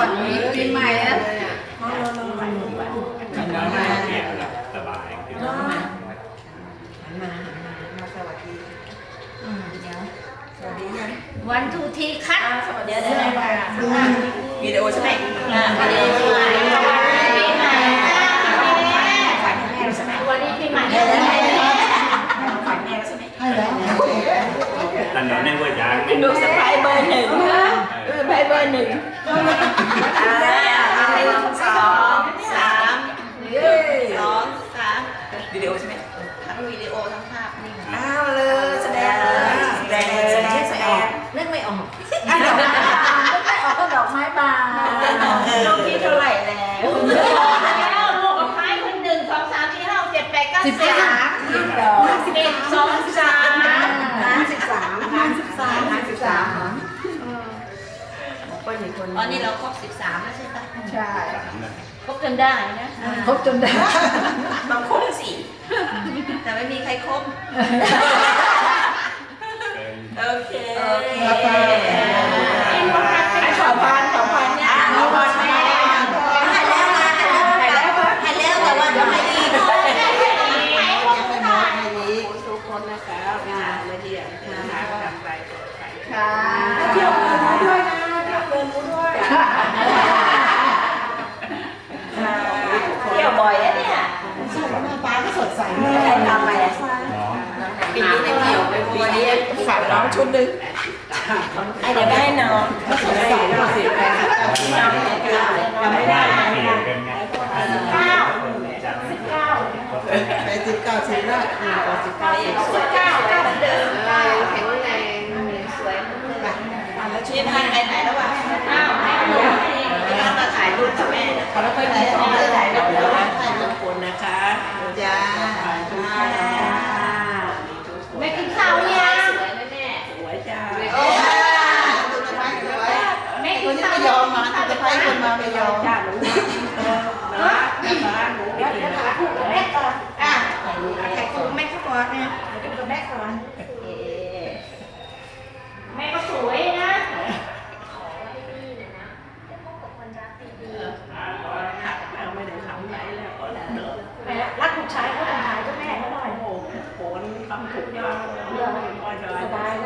วันนี้ปีใหม่นะน้องน้องน้องน้องน้องน้องมาเปลี่ยนแบบสบายขึ้นหันมาหันมามาสวัสดีอืมเดี๋ยวสวัสดียังวันทูทีคัดสวัสดีเดี๋ยววิดีโอใช่ไหมวันนี้ปีใหม่ปีใหม่ฝันแม่ใช่ไหมวันนี้ปีใหม่แม่แล้แม่นะฝันแม่ใช่ไหมให้แล้วตอนนั้นว่ายางไม่ดูสไปเบอร์หนึ่ง ไปเบอร์หนึ่งอ่าหนึ่งสองสามสองสามวิดีโอใช่ไหมทั้งวิดีโอทั้งภาพนี่อ้าวเลยแสดงเลยแสดงแสดงแสดงนึกไม่ออกไม่ออกก็ดอกไม้บานลูกที่เท่าไหร่แล้วแล้วลูกกับไม้คนหนึ่งสองสามสี่ห้าหกเจ็ดแปดเก้าสิบสิบสิบดอกสิบเอ็ดสอง ก็มีคนตอนนี้เราครบสิบสามแล้วใช่ปะใช่ครบจนได้นะครบจนได้บางคนสี่แต่ไม่มีใครครบโอเคโอเคให้ขอพรขอพรเนี่ยขอพรแม่ให้แล้วนะให้แล้วให้แล้วแต่ว่าเดี๋ยวให้ดียังไม่หมดให้นี้ทุกคนนะครับงานเลยที่นะคะกลับไปค่ะ เที่ยวบ่อยอะเนี่ยใช่หน้าตาก็สดใสไม่ได้ทำไรอะน้องปีนี้เกี่ยวไปวันนี้ฝากน้องชุดหนึ่งไอเดี๋ยวได้น้องสดใสแล้วสิยังไม่ได้เปลี่ยนกันไงเก้าสิบเก้าไปสิบเก้าสิบละหนึ่งต่อสิบเก้าสิบเก้าเก้าเดิมเก้าแข็งแรงสวยแล้วช่วยพันไปไหนแล้ววะ อ้าวให้ดูให้การ มาถ่ายรูปกับแม่นะขอแล้วไปไหนขอแล้วถ่ายรูปแล้วถ่ายรูปคนนะคะจ้าแม่กินข้าวยังสวยนะแม่สวยจ้าโอ้ยต้นไม้สวยแม่คกินนที่ข้าวไม่ยอมมาแต่จะไปคนมาไม่ยอมจ้าหนูนะนะหนูไปกินนะคะแม่ก่อนอะแขกครูแม่ก่อนเนี่ยแม่ก่อนแม่ก็สวยนะ ไม่ได้ทำไรแล้วก็เดิ นแม่รักถูกชายก็ต้องถ่ายเจ้าแม่เขาหน่อยโอ้โหโหนทำถูกยากสบายเนาะค่ะพร้อมกันจ้ะแล้วดีแม่คือบาย